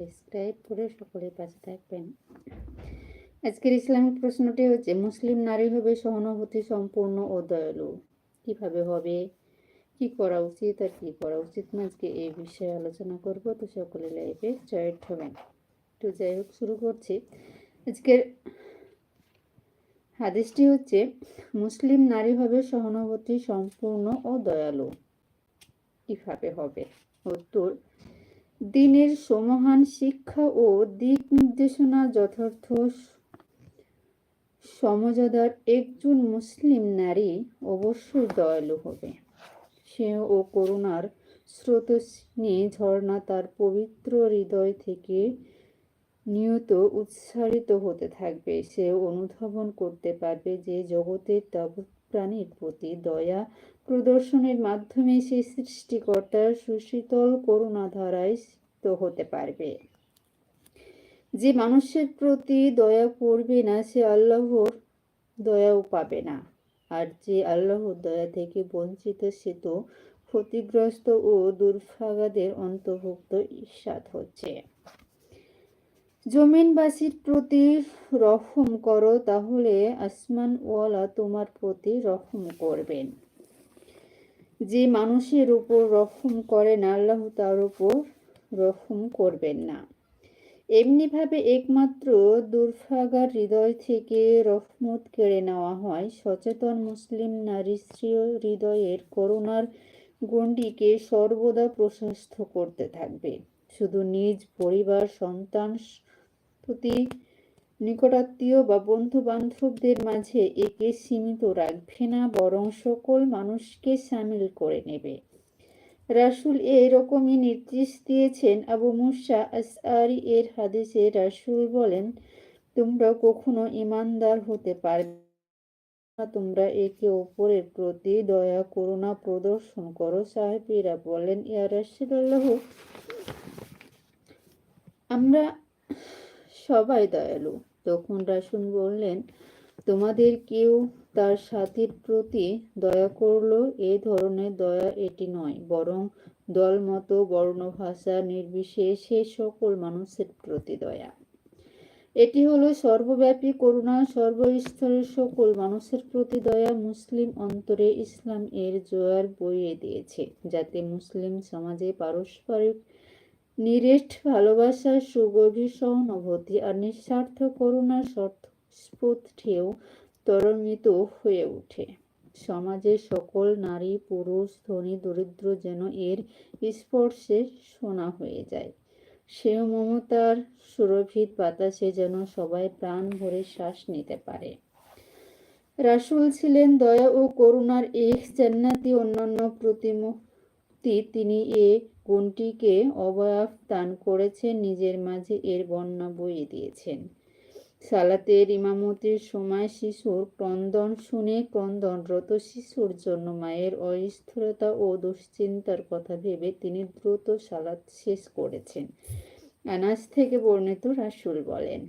Subscribe করে সকলের পাশে থাকবেন। আজকের ইসলামিক প্রশ্নটি হচ্ছে, মুসলিম নারী হবে সহানুভূতি সম্পূর্ণ ও দয়ালু। কীভাবে হবে? কি করা উচিত আর কি করা উচিত? না আজকে এই বিষয়ে আলোচনা করব। তো সকলে জয়েন্ট হবেন। তো যাই হোক, শুরু করছি। আজকের হাদিসটি হচ্ছে, মুসলিম নারী হবে সহানুভূতি সম্পূর্ণ ও দয়ালু। কীভাবে হবে? উত্তর দিনের সমহান শিক্ষা ও দিক নির্দেশনা যথার্থ সমজদার একজন মুসলিম নারী অবশ্যই দয়ালু হবে। সে ও করুণার স্রোতস্বিনী ঝর্ণা তার পবিত্র হৃদয় থেকে নিয়ত উৎসারিত হতে থাকবে। সে অনুধাবন করতে পারবে যে জগতের তাবৎ প্রাণীর প্রতি দয়া প্রদর্শনের মাধ্যমে সে সৃষ্টিকর্তার সুশীতল করুণা ধারায় সিক্ত হতে পারবে। যে মানুষের প্রতি দয়া করবে না, সে আল্লাহর দয়াও পাবে না। আর যে আল্লাহর দয়া থেকে বঞ্চিত, সে তো ক্ষতিগ্রস্ত ও দুর্ভাগাদের অন্তর্ভুক্ত ঈর্ষাদ হচ্ছে। জমিনবাসীর প্রতি রহম করো, তাহলে আসমান ওয়ালা তোমার প্রতি রহম করবেন। যে মানুষের উপর রহম করেন আল্লাহ, তার উপর রহম করবেন না। এমনিভাবে একমাত্র দুর্ভাগার হৃদয় থেকে রহমত কেড়ে নেওয়া হয়। সচেতন মুসলিম নারী স্ত্রী হৃদয়ের করুণার গণ্ডিকে সর্বদা প্রশস্ত করতে থাকবে। শুধু নিজ পরিবার, সন্তান প্রতি নিকটাত্মীয় বা বন্ধু বান্ধবদের মাঝে একে সীমিত রাখবে না, বরং সকল মানুষকে সামিল করে নেবে। রাসুল এরকমই নির্দেশ দিয়েছেন। আবু মুসা আসআরি এর হাদিসে রাসুল বলেন, তোমরা কখনো ইমানদার হতে পারবে তোমরা একে অপরের প্রতি দয়া করুণা প্রদর্শন করো। সাহেবেরা বলেন, ইয়া রাসুল্লাহ আমরা সবাই দয়ালু। তখন রাসুন বললেন, তোমাদের কেউ তার সাথীর প্রতি দয়া করল? এ ধরনের দয়া এটি নয়, বরং দলমত, বর্ণভাষা, নির্বিশেষে সকল মানুষের প্রতি দয়া। এটি হলো সর্বব্যাপী করুণা, সর্বস্তরের সকল মানুষের প্রতি দয়া। মুসলিম অন্তরে ইসলাম এর জোয়ার বইয়ে দিয়েছে, যাতে মুসলিম সমাজে পারস্পরিক নিরেট ভালোবাসা সুগভীর সহানুভূতি আর নিঃস্বার্থ করুণার স্ফুট ঢেউ ত্বরান্বিত হয়ে ওঠে। সমাজের সকল নারী, পুরুষ, ধনী, দরিদ্র যেন এর স্পর্শে শোনা হয়ে যায়। সেও মমতার সুরভিত বাতাসে যেন সবাই প্রাণ ভরে শ্বাস নিতে পারে। রাসুল ছিলেন দয়া ও করুণার এক জান্নাতি অন্যান্য প্রতিমূর্তি। তিনি এ গুণটিকে অবয়াব দান করেছেন নিজের মাঝে এর বন্যা বইয়ে দিয়েছেন। সালাতের ইমামতির সময় শিশুর ক্রন্দন শুনে ক্রন্দনরত শিশুর জন্য মায়ের অস্থিরতা ও দুশ্চিন্তার কথা ভেবে তিনি দ্রুত সালাত শেষ করেছেন। আনাজ থেকে বর্ণিত রাসুল বলেন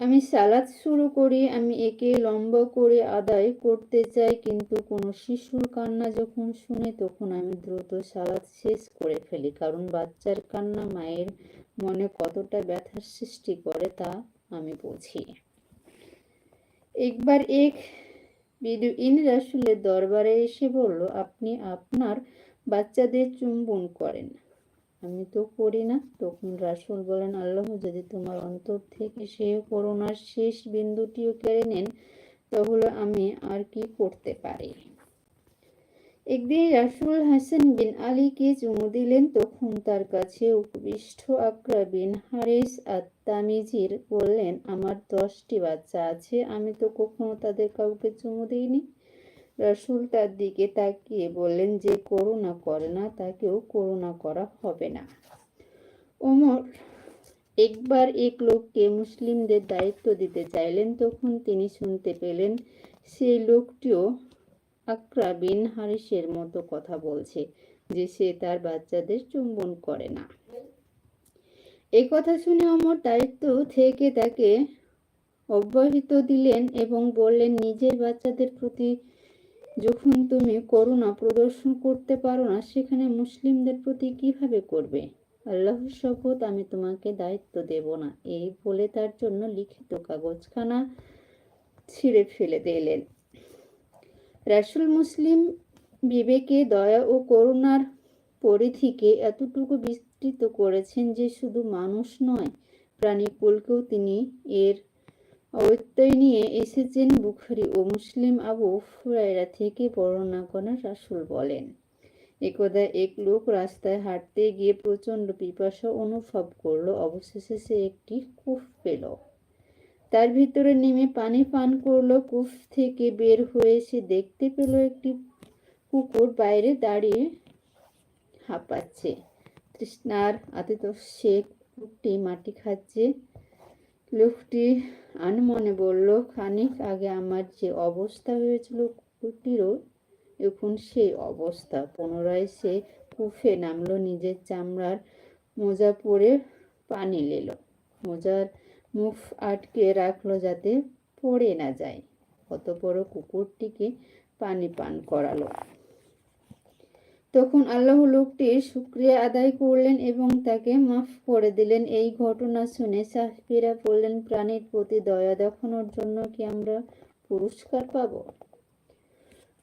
আমি সালাদ শুরু করি, আমি একে লম্বা করে আদায় করতে চাই, কিন্তু কোনো শিশুর কান্না যখন শুনে তখন আমি দ্রুত সালাদ শেষ করে ফেলি, কারণ বাচ্চার কান্না মায়ের মনে কতটা ব্যথার সৃষ্টি করে তা আমি বুঝি। একবার এক বিদুইন রাসুলের দরবারে এসে বলল, আপনি আপনার বাচ্চাদের চুম্বন করেন। আমি তো করি না। তখন রাসুল বলেন, আল্লাহ, যদি তোমার অন্তর থেকে সে করোনার শেষ বিন্দুটিও কেড়ে নেন, তাহলে আমি আর কি করতে পারি? একদিন রাসুল হাসান বিন আলীকে চুমু দিলেন। তখন তার কাছে উপবিষ্ট আকরা বিন হারিস আত্মামিজির বললেন, আমার দশটি বাচ্চা আছে, আমি তো কখনো তাদের কাউকে চুমু দিইনি। রাসুল তার দিকে তাকিয়ে বললেন যে, করুণা করে না, তাকেও করুণা করা হবে না। ওমর একবার এক লোককে মুসলিমদের দায়িত্ব দিতে চাইলেন, তখন তিনি শুনতে পেলেন সেই লোকটিও আকরা বিন হারিসের মতো কথা বলছে, যে সে তার বাচ্চাদের চুম্বন করে না। এই কথা শুনে অমর দায়িত্ব থেকে তাকে অব্যাহত দিলেন এবং বললেন, নিজের বাচ্চাদের প্রতি যখন তুমি করুণা প্রদর্শন করতে পারো না, সেখানে মুসলিমদের প্রতি কীভাবে করবে? আল্লাহর শপথ আমি তোমাকে দায়িত্ব দেব না। এই বলে তার জন্য লিখিত কাগজখানা ছিঁড়ে ফেলে দিলেন। রাসুল মুসলিম বিবেকে, দয়া ও করুণার পরিধিকে এতটুকু বিস্তৃত করেছেন যে শুধু মানুষ নয়, প্রাণীকুলকেও তিনি এর অবত্যয় নিয়ে এসেছেন বুখারি ও মুসলিম আবু ফুরাইরা থেকে বর্ণনা করেন রাসুল বলেন, একদা এক লোক রাস্তায় হাঁটতে গিয়ে প্রচণ্ড পিপাসা অনুভব করল, অবশেষে সে একটি কূপ পেল। তার ভিতরে নেমে পানি পান করল কূপ থেকে বের হয়ে সে দেখতে পেল একটি কুকুর বাইরে দাঁড়িয়ে হাঁপাচ্ছে। তৃষ্ণার আতিত সে কুকুরটি মাটি খাচ্ছে লোকটি আনমনে বলল, খানিক আগে আমার যে অবস্থা হয়েছিল কুকুরটিরও, এখন সেই অবস্থা। পুনরায় সে কুফে নামলো, নিজের চামড়ার মোজা পরে পানি নিল। মোজার মুখ আটকে রাখল যাতে পড়ে না যায়। বড় কুকুরটিকে পানি পান করালো। তখন আল্লাহ লোকটি শুক্রিয়া আদায় করলেন এবং তাকে মাফ করে দিলেন। এই ঘটনা শুনে সাহবিরা বললেন, প্রাণীর প্রতি দয়া দেখানোর জন্য কি আমরা পুরস্কার পাব?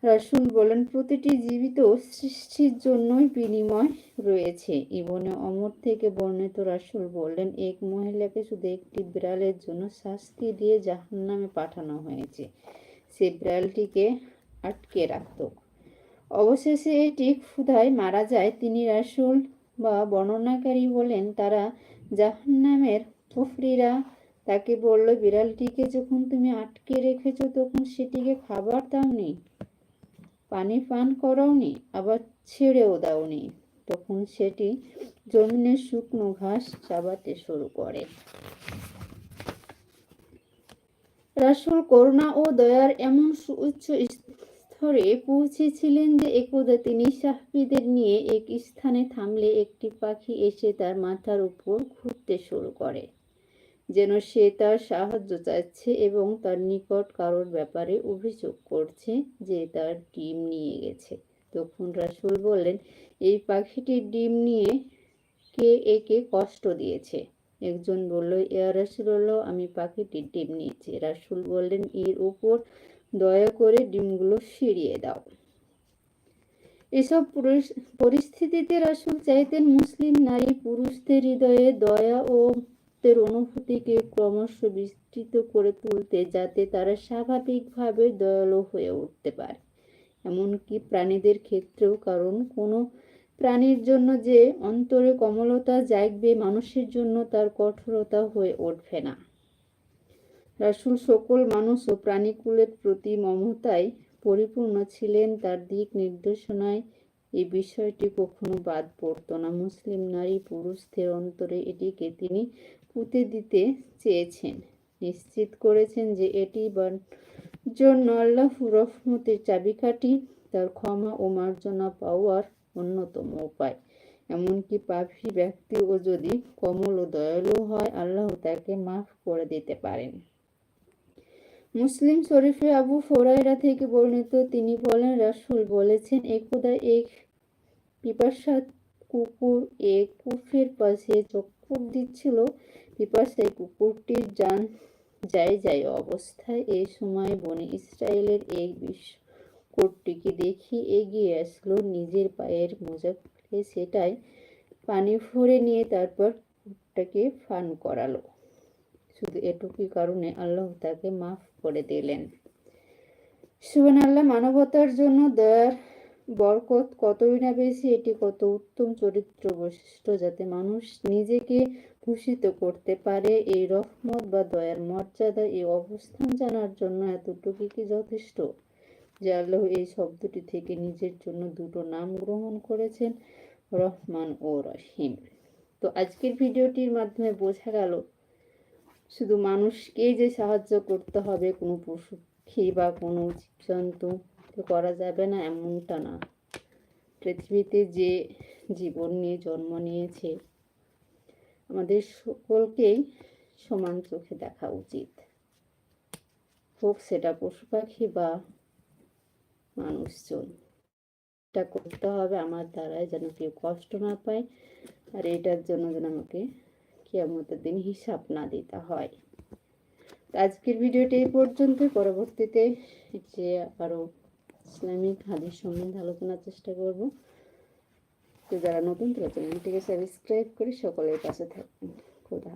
রাসুল বলেন, প্রতিটি জীবিত সৃষ্টির জন্যই বিনিময় রয়েছে। ইবনে অমর থেকে বর্ণিত রাসুল বললেন, এক মহিলাকে শুধু একটি বিড়ালের জন্য শাস্তি দিয়ে জাহান্নামে পাঠানো হয়েছে। সে বিড়ালটিকে আটকে রাখতো। অবশেষে এটি ক্ষুধায় মারা যায়। তিনি রাসুল বা বর্ণনাকারী বলেন, তারা জাহান্নামের কুফরিরা। তাকে বলল, বিড়ালটিকে যখন তুমি আটকে রেখেছ, তখন সেটিকে খাবার দাওনি, পানি পান করাওনি, আবার ছেড়েও দাওনি। তখন সেটি জমিনের শুকনো ঘাস চাবাতে শুরু করে। রাসুল করুণা ও দয়ার এমন সুউচ্চ স্তরে পৌঁছেছিলেন যে একদা তিনি সাহবিদের নিয়ে এক স্থানে থামলে একটি পাখি এসে তার মাথার উপর ঘুরতে শুরু করে, যেন সে তার সাহায্য চাচ্ছে এবং তার নিকট কারোর ব্যাপারে অভিযোগ করছে যে তার ডিম নিয়ে গেছে। তখন রাসুল বললেন, এই পাখিটির ডিম নিয়ে কে একে কষ্ট দিয়েছে? একজন বলল, ইয়া রাসুল্লাহ আমি পাখিটির ডিম নিয়েছি। রাসুল বললেন, এর উপর দয়া করে ডিমগুলো ফিরিয়ে দাও। এসব পরিস্থিতিতে রাসুল চাইতেন মুসলিম নারী পুরুষদের হৃদয়ে দয়া ও অনুভূতিকে ক্রমশ বিস্তৃত করে তুলতে যাতে তারা স্বাভাবিকভাবে দয়ালু হয়ে উঠতে পারে। এমনকি প্রাণীদের ক্ষেত্রেও, কারণ কোনো প্রাণীর জন্য যে অন্তরে কমলতা জাগবে, মানুষের জন্য তার কঠোরতা হয়ে উঠবে না। রাসুল সকল মানুষ ও প্রাণীকুলের প্রতি মমতায় পরিপূর্ণ ছিলেন তার দিক নির্দেশনায়। এই বিষয়টি কখনো বাদ পড়ত না। মুসলিম নারী পুরুষদের অন্তরে এটিকে তিনি পুঁতে দিতে চেয়েছেন। নিশ্চিত করেছেন যে এটি জন্য আল্লাহ রহমতের চাবিকাঠি। তার ক্ষমা ও মার্জনা পাওয়ার অন্যতম উপায়। এমনকি পাপি ব্যক্তিও যদি কমল ও দয়ালু হয়, আল্লাহ তাকে মাফ করে দিতে পারেন। মুসলিম শরীফে আবু ফোরাইরা থেকে বর্ণিত তিনি বলেন, রাসুল বলেছেন একদা এক পিপাসাত কুকুর এক কুফের পাশে চক্কর দিচ্ছিল পিপাসায় কুকুরটির যান যায় যাই অবস্থায় এই সময় বনে ইসরায়েলের এই বিস্কুটটিকে দেখি এগিয়ে আসলো, নিজের পায়ের মোজা খুলে সেটাই পানি ভরে নিয়ে তারপর কুকুরটাকে ফান করালো। শুধু এটুকুই কারণে আল্লাহ তাকে মাফ করে দিলেন। সুবান আল্লাহ মানবতার জন্য দয়ার বরকত কতই না বেশি, এটি কত উত্তম চরিত্র বৈশিষ্ট্য যাতে মানুষ নিজেকে ভূষিত করতে পারে। এই রহমত বা দয়ার মর্যাদা, এই অবস্থান জানার জন্য এতটুকু কি যথেষ্ট? যে আল্লাহ এই শব্দটি থেকে নিজের জন্য দুটো নাম গ্রহণ করেছেন, রহমান ও রহিম। তো আজকের ভিডিওটির মাধ্যমে বোঝা গেল শুধু মানুষকেই যে সাহায্য করতে হবে, কোনো পশু পাখি বা কোনো জীবজন্তু করা যাবে না, এমনটা না। পৃথিবীতে যে জীবন নিয়ে জন্ম নিয়েছে, আমাদের সকলকেই সমান চোখে দেখা উচিত। হোক সেটা পশু পাখি বা মানুষজন, এটা করতে হবে আমার দ্বারাই যেন কেউ কষ্ট না পায়, আর এটার জন্য যেন আমাকে কিয়ামতের দিন হিসাব না দিতে হয়। আজকের ভিডিওটি এই পর্যন্ত পরবর্তীতে যে আরও ইসলামিক হাদিস সম্বন্ধে আলোচনার চেষ্টা করব। তো যারা নতুন তারা চ্যানেলটিকে সাবস্ক্রাইব করে সকলের কাছে থাকবেন। খোদা।